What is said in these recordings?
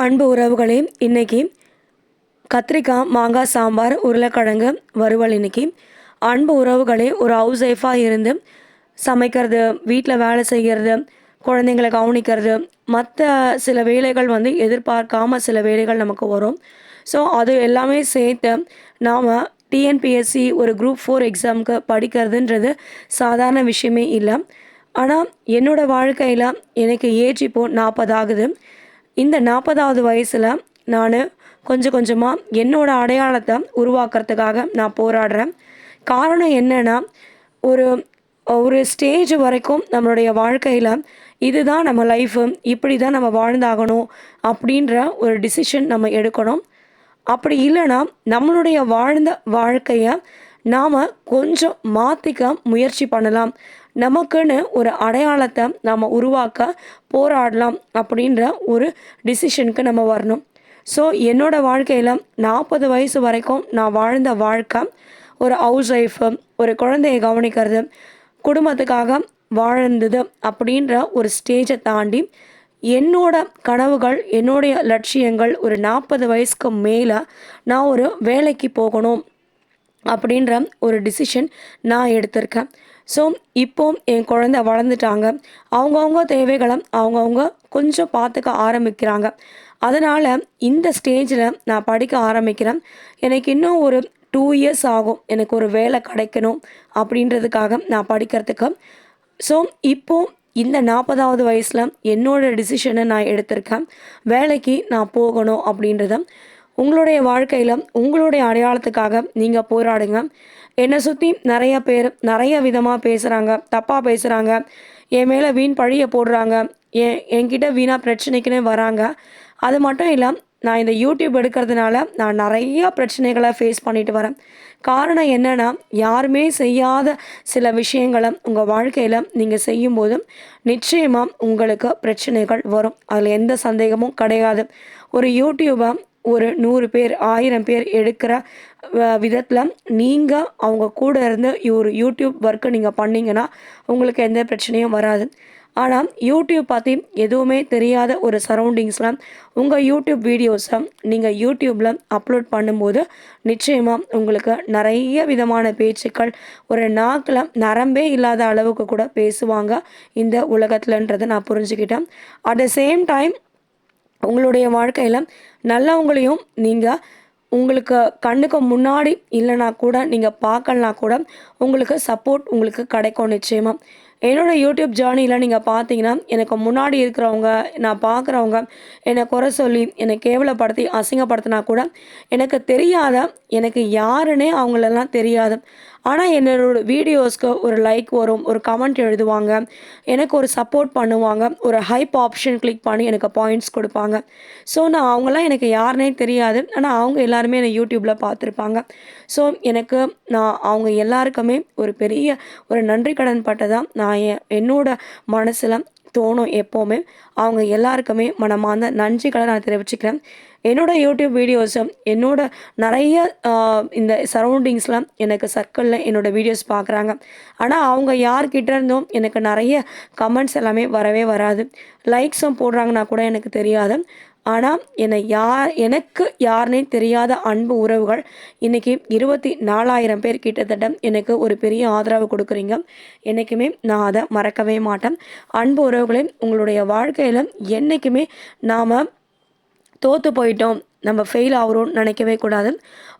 அன்பு உறவுகளே இன்னைக்கு கத்திரிக்காய் மாங்காய் சாம்பார் உருளைக்கிழங்கு வறுவல் இன்னைக்கு. அன்பு உறவுகளே ஒரு ஹவுஸ் ஒய்ஃபாக இருந்து சமைக்கிறது வீட்டில் வேலை செய்கிறது குழந்தைங்களை கவனிக்கிறது மற்ற சில வேலைகள் வந்து எதிர்பார்க்காம சில வேலைகள் நமக்கு வரும். ஸோ அது எல்லாமே சேர்த்து நாம் டிஎன்பிஎஸ்சி ஒரு குரூப் ஃபோர் எக்ஸாமுக்கு படிக்கிறதுன்றது சாதாரண விஷயமே இல்லை. ஆனால் என்னோடய வாழ்க்கையில் எனக்கு ஏஜ் இப்போது நாற்பது ஆகுது. இந்த நாற்பதாவது வயசில் நான் கொஞ்சம் கொஞ்சமாக என்னோடய அடையாளத்தை உருவாக்குறதுக்காக நான் போராடுறேன். காரணம் என்னென்னா ஒரு ஒரு ஸ்டேஜ் வரைக்கும் நம்மளுடைய வாழ்க்கையில் இதுதான் நம்ம லைஃபு இப்படி தான் நம்ம வாழ்ந்தாகணும் அப்படின்ற ஒரு டிசிஷன் நம்ம எடுக்கணும். அப்படி இல்லைன்னா நம்மளுடைய வாழ்ந்த வாழ்க்கையை நாம் கொஞ்சம் மாற்றிக்க முயற்சி பண்ணலாம். நமக்குன்னு ஒரு அடையாளத்தை நாம் உருவாக்க போராடலாம் அப்படின்ற ஒரு டிசிஷனுக்கு நம்ம வரணும். ஸோ என்னோடய வாழ்க்கையில் நாற்பது வயசு வரைக்கும் நான் வாழ்ந்த வாழ்க்கை ஒரு ஹவுஸ் ஒய்ஃபு ஒரு குழந்தையை கவனிக்கிறது குடும்பத்துக்காக வாழ்ந்தது அப்படின்ற ஒரு ஸ்டேஜை தாண்டி என்னோட கனவுகள் என்னுடைய லட்சியங்கள் ஒரு நாற்பது வயசுக்கு மேலே நான் ஒரு வேலைக்கு போகணும் அப்படின்ற ஒரு டிசிஷன் நான் எடுத்திருக்கேன். ஸோ இப்போ என் குழந்தை வளர்ந்துட்டாங்க. அவங்கவுங்க தேவைகளை அவங்கவுங்க கொஞ்சம் பார்த்துக்க ஆரம்பிக்கிறாங்க. அதனால் இந்த ஸ்டேஜில் நான் படிக்க ஆரம்பிக்கிறேன். எனக்கு இன்னும் ஒரு டூ இயர்ஸ் ஆகும். எனக்கு ஒரு வேலை கிடைக்கணும் அப்படின்றதுக்காக நான் படிக்கிறதுக்கு. ஸோ இப்போது இந்த நாற்பதாவது வயசில் என்னோடய டிசிஷனை நான் எடுத்திருக்கேன். வேலைக்கு நான் போகணும் அப்படின்றத உங்களுடைய வாழ்க்கையில் உங்களுடைய அடையாளத்துக்காக நீங்கள் போராடுங்க. என்னை சுற்றி நிறைய பேர் நிறைய விதமாக பேசுகிறாங்க தப்பாக பேசுகிறாங்க என் மேலே வீண் பழியை போடுறாங்க. என் என்கிட்ட வீணாக பிரச்சனைக்குன்னு வராங்க. அது மட்டும் இல்லை நான் இந்த யூடியூப் எடுக்கிறதுனால நான் நிறையா பிரச்சனைகளை ஃபேஸ் பண்ணிட்டு வரேன். காரணம் என்னென்னா யாருமே செய்யாத சில விஷயங்களை உங்கள் வாழ்க்கையில் நீங்கள் செய்யும்போது நிச்சயமாக உங்களுக்கு பிரச்சனைகள் வரும். அதில் எந்த சந்தேகமும் கிடையாது. ஒரு யூடியூபை ஒரு நூறு பேர் ஆயிரம் பேர் எடுக்கிற விதத்தில் நீங்கள் அவங்க கூட இருந்து ஒரு யூடியூப் ஒர்க்கை நீங்கள் பண்ணிங்கன்னா உங்களுக்கு எந்த பிரச்சனையும் வராது. ஆனால் யூடியூப் பற்றி எதுவுமே தெரியாத ஒரு சரௌண்டிங்ஸில் உங்கள் யூடியூப் வீடியோஸை நீங்கள் யூடியூப்பில் அப்லோட் பண்ணும்போது நிச்சயமாக உங்களுக்கு நிறைய விதமான பேச்சுக்கள் ஒரு நாக்கில் நரம்பே இல்லாத அளவுக்கு கூட பேசுவாங்க இந்த உலகத்தில்ன்றதை நான் புரிஞ்சுக்கிட்டேன். அட் த சேம் டைம் உங்களுடைய வாழ்க்கையில் நல்லவங்களையும் நீங்கள் உங்களுக்கு கண்ணுக்கு முன்னாடி இல்லைனா கூட நீங்கள் பார்க்கலனா கூட உங்களுக்கு சப்போர்ட் உங்களுக்கு கிடைக்கும் நிச்சயமாக என்னோடய யூடியூப் ஜேர்னியில் நீங்கள் பார்த்தீங்கன்னா எனக்கு முன்னாடி இருக்கிறவங்க நான் பார்க்குறவங்க என்னை குறை சொல்லி என்னை கேவலப்படுத்தி அசிங்கப்படுத்தினா கூட எனக்கு தெரியாத எனக்கு யாருன்னே அவங்களெல்லாம் தெரியாது. ஆனால் என்னோட வீடியோஸ்க்கு ஒரு லைக் வரும் ஒரு கமெண்ட் எழுதுவாங்க. எனக்கு ஒரு சப்போர்ட் பண்ணுவாங்க. ஒரு ஹைப் ஆப்ஷன் கிளிக் பண்ணி எனக்கு பாயிண்ட்ஸ் கொடுப்பாங்க. ஸோ நான் அவங்களாம் எனக்கு யாருனே தெரியாது. ஆனால் அவங்க எல்லாருமே என்னை யூடியூப்பில் பார்த்துருப்பாங்க. ஸோ எனக்கு நான் அவங்க எல்லாருக்குமே ஒரு பெரிய ஒரு நன்றி கடன் பட்டதான் நான் என் என்னோட மனசில் தோணும் எப்போவுமே. அவங்க எல்லாருக்குமே மனமார்ந்த நன்றிகளை நான் தெரிவிச்சுக்கிறேன். என்னோடய யூடியூப் வீடியோஸும் என்னோட நிறைய இந்த சரௌண்டிங்ஸில் எனக்கு சர்க்கிளில் என்னோடய வீடியோஸ் பார்க்குறாங்க. ஆனால் அவங்க யார்கிட்ட இருந்தும் எனக்கு நிறைய கமெண்ட்ஸ் எல்லாமே வரவே வராது. லைக்ஸும் போடுறாங்கன்னா கூட எனக்கு தெரியாது. ஆனால் என்னை யார் எனக்கு யாருனே தெரியாத அன்பு உறவுகள் இன்றைக்கி இருபத்தி நாலாயிரம் பேர் கிட்டத்தட்ட எனக்கு ஒரு பெரிய ஆதரவு கொடுக்குறீங்க. என்றைக்குமே நான் அதை மறக்கவே மாட்டேன். அன்பு உறவுகளே உங்களுடைய வாழ்க்கையில் என்றைக்குமே நாம் தோற்று போயிட்டோம். நம்ம ஃபெயில் ஆகிறோம்னு நினைக்கவே கூடாது.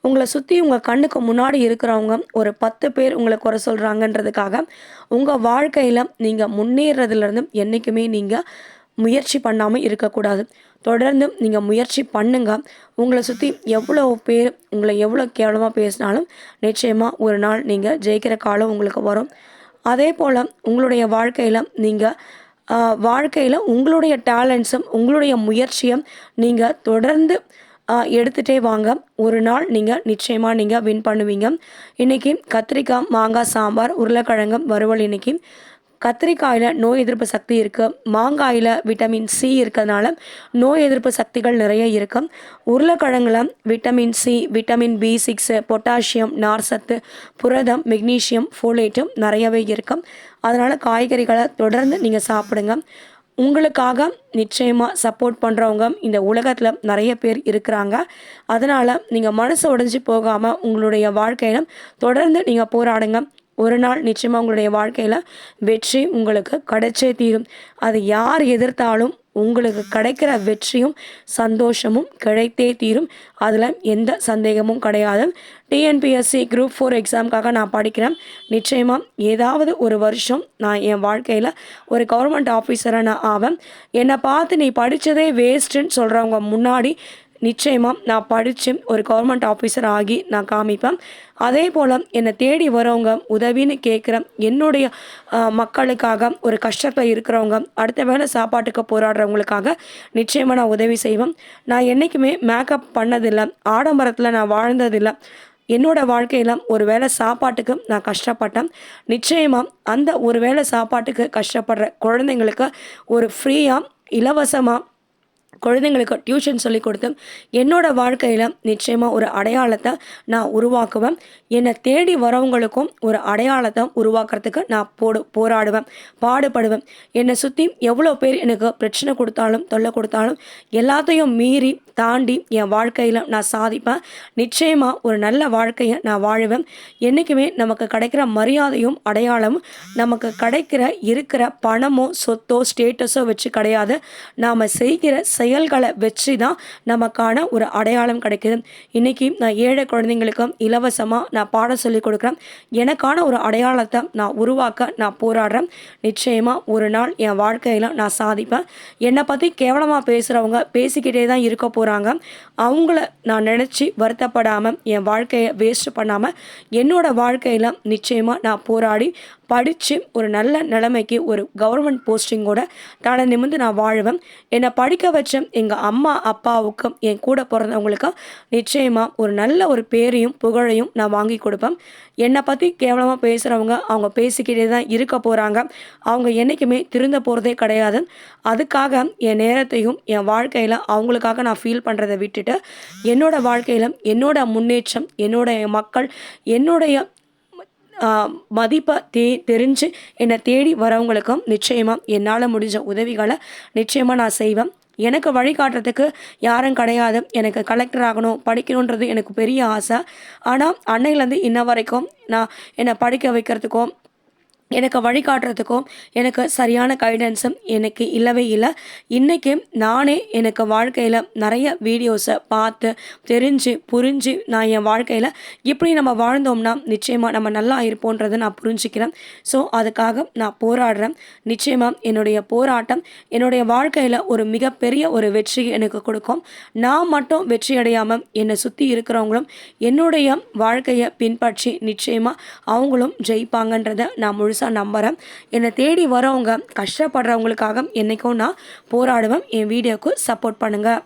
உங்களை சுற்றி உங்கள் கண்ணுக்கு முன்னாடி இருக்கிறவங்க ஒரு பத்து பேர் உங்களை குறை சொல்கிறாங்கன்றதுக்காக உங்கள் வாழ்க்கையில் நீங்கள் முன்னேறதுலேருந்து என்றைக்குமே நீங்கள் முயற்சி பண்ணாமல் இருக்கக்கூடாது. தொடர்ந்து நீங்கள் முயற்சி பண்ணுங்கள் உங்களை சுற்றி எவ்வளோ பேர் உங்களை எவ்வளோ கேவலமாக பேசினாலும் நிச்சயமாக ஒரு நாள் நீங்கள் ஜெயிக்கிற காலம் உங்களுக்கு வரும். அதே போல் உங்களுடைய வாழ்க்கையில் நீங்கள் வாழ்க்கையில் உங்களுடைய டேலண்ட்ஸும் உங்களுடைய முயற்சியும் நீங்கள் தொடர்ந்து எடுத்துகிட்டே வாங்க. ஒரு நாள் நீங்கள் நிச்சயமாக நீங்கள் வின் பண்ணுவீங்க. இன்றைக்கி கத்திரிக்காய் மாங்காய் சாம்பார் உருளைக்கிழங்கு வறுவல் இன்றைக்கி கத்திரிக்காயில் நோய் எதிர்ப்பு சக்தி இருக்குது மாங்காயில் விட்டமின் சி இருக்கிறதுனால நோய் எதிர்ப்பு சக்திகள் நிறைய இருக்கும் உருளைக்கிழங்குல vitamin C vitamin B six potassium நார்சத்து புரதம் மெக்னீஷியம் ஃபோலேட்டும் நிறையவே இருக்கும் அதனால் காய்கறிகளை தொடர்ந்து நீங்கள் சாப்பிடுங்க. உங்களுக்காக நிச்சயமாக சப்போர்ட் பண்ணுறவங்க இந்த உலகத்தில் நிறைய பேர் இருக்கிறாங்க. அதனால் நீங்கள் மனசு உடஞ்சி போகாமல் உங்களுடைய வாழ்க்கையிலும் தொடர்ந்து நீங்கள் போராடுங்க. ஒரு நாள் நிச்சயமாக உங்களுடைய வாழ்க்கையில் வெற்றி உங்களுக்கு கிடைச்சே தீரும். அது யார் எதிர்த்தாலும் உங்களுக்கு கிடைக்கிற வெற்றியும் சந்தோஷமும் கிடைத்தே தீரும். அதில் எந்த சந்தேகமும் கிடையாது. டிஎன்பிஎஸ்சி குரூப் ஃபோர் எக்ஸாமுக்காக நான் படிக்கிறேன். நிச்சயமாக ஏதாவது ஒரு வருஷம் நான் என் வாழ்க்கையில் ஒரு கவர்மெண்ட் ஆஃபீஸராக நான் ஆவேன். என்னை பார்த்து நீ படித்ததே வேஸ்ட்டுன்னு சொல்கிறவங்க முன்னாடி நிச்சயமாக நான் படித்து ஒரு கவர்மெண்ட் ஆஃபீஸர் ஆகி நான் காமிப்பேன். அதே போல் என்னை தேடி வரவங்க உதவின்னு கேட்குற என்னுடைய மக்களுக்காக ஒரு கஷ்டத்தில் இருக்கிறவங்க அடுத்த வேலை சாப்பாட்டுக்கு போராடுறவங்களுக்காக நிச்சயமாக நான் உதவி செய்வேன். நான் என்றைக்குமே மேக்கப் பண்ணதில்லை ஆடம்பரத்தில் நான் வாழ்ந்ததில்லை. என்னோட வாழ்க்கையில் ஒரு வேளை சாப்பாட்டுக்கு நான் கஷ்டப்பட்டேன். நிச்சயமாக அந்த ஒரு வேளை சாப்பாட்டுக்கு கஷ்டப்படுற குழந்தைங்களுக்கு ஒரு ஃப்ரீயாக இலவசமாக குழந்தைங்களுக்கு டியூஷன் சொல்லி கொடுத்து என்னோடய வாழ்க்கையில் நிச்சயமாக ஒரு அடையாளத்தை நான் உருவாக்குவேன். என்னை தேடி வரவங்களுக்கும் ஒரு அடையாளத்தை உருவாக்குறதுக்கு நான் போடு போராடுவேன் பாடுபடுவேன். என்னை சுற்றி எவ்வளோ பேர் எனக்கு பிரச்சனை கொடுத்தாலும் தொல்லை கொடுத்தாலும் எல்லாத்தையும் மீறி தாண்டி என் வாழ்க்கையில் நான் சாதிப்பேன். நிச்சயமாக ஒரு நல்ல வாழ்க்கையை நான் வாழுவேன். என்றைக்குமே நமக்கு கிடைக்கிற மரியாதையும் அடையாளமும் நமக்கு கிடைக்கிற இருக்கிற பணமோ சொத்தோ ஸ்டேட்டஸோ வச்சு கிடையாது. நாம் செய்கிற செயல்களை வச்சு தான் நமக்கான ஒரு அடையாளம் கிடைக்கிது. இன்றைக்கி நான் ஏழை குழந்தைங்களுக்கும் இலவசமாக நான் பாடம் சொல்லி கொடுக்குறேன். எனக்கான ஒரு அடையாளத்தை நான் உருவாக்க நான் போராடுறேன். நிச்சயமாக ஒரு நாள் என் வாழ்க்கையில் நான் சாதிப்பேன். என்னை பற்றி கேவலமாக பேசுகிறவங்க பேசிக்கிட்டே தான் இருக்க போகிறாங்க அவங்கள நான் நினச்சி வருத்தப்படாமல் என் வாழ்க்கையை வேஸ்ட் பண்ணாமல் என்னோடய வாழ்க்கையில் நிச்சயமாக நான் போராடி படித்து ஒரு நல்ல நிலைமைக்கு ஒரு கவர்மெண்ட் போஸ்டிங்கோட தலை நிமிந்து நான் வாழ்வேன். என்னை படிக்க வச்ச எங்கள் அம்மா அப்பாவுக்கும் என் கூட பிறந்தவங்களுக்கும் நிச்சயமாக ஒரு நல்ல ஒரு பேரையும் புகழையும் நான் வாங்கி கொடுப்பேன். என்னை பற்றி கேவலமாக பேசுகிறவங்க அவங்க பேசிக்கிட்டே தான் இருக்க போகிறாங்க அவங்க என்றைக்குமே திருந்த போகிறதே கிடையாது. அதுக்காக என் நேரத்தையும் என் வாழ்க்கையில் அவங்களுக்காக நான் ஃபீல் பண்ணுறதை விட்டுட்டு என்னோடய வாழ்க்கையில் என்னோட முன்னேற்றம் என்னோடைய மக்கள் என்னுடைய மதிப்பை தே தெரிஞ்சு என்னை தேடி வரவங்களுக்கும் நிச்சயமாக என்னால் முடிஞ்ச உதவிகளை நிச்சயமாக நான் செய்வேன். எனக்கு வழிகாட்டுறதுக்கு யாரும் கிடையாது. எனக்கு கலெக்டர் ஆகணும் படிக்கணுன்றது எனக்கு பெரிய ஆசை. ஆனால் அன்னையிலேருந்து இன்ன வரைக்கும் நான் என்னை படிக்க வைக்கிறதுக்கும் எனக்கு வழிகாட்டுறதுக்கும் எனக்கு சரியான கைடன்ஸும் எனக்கு இல்லவே இல்லை. இன்றைக்கி நானே எனக்கு வாழ்க்கையில் நிறைய வீடியோஸை பார்த்து தெரிஞ்சு புரிஞ்சு நான் என் வாழ்க்கையில் இப்படி நம்ம வாழ்ந்தோம்னா நிச்சயமாக நம்ம நல்லா இருப்போன்றதை நான் புரிஞ்சுக்கிறேன். ஸோ அதுக்காக நான் போராடுறேன். நிச்சயமாக என்னுடைய போராட்டம் என்னுடைய வாழ்க்கையில் ஒரு மிகப்பெரிய ஒரு வெற்றி எனக்கு கொடுக்கும். நான் மட்டும் வெற்றி அடையாமல் என்னை சுற்றி இருக்கிறவங்களும் என்னுடைய வாழ்க்கையை பின்பற்றி நிச்சயமாக அவங்களும் ஜெயிப்பாங்கன்றதை நான் முழு முழுசாக நம்புகிறேன் என்னை தேடி வரவங்க கஷ்டப்படுறவங்களுக்காக என்றைக்கும் நான் போராடுவேன். என் வீடியோவுக்கு சப்போர்ட் பண்ணுங்கள்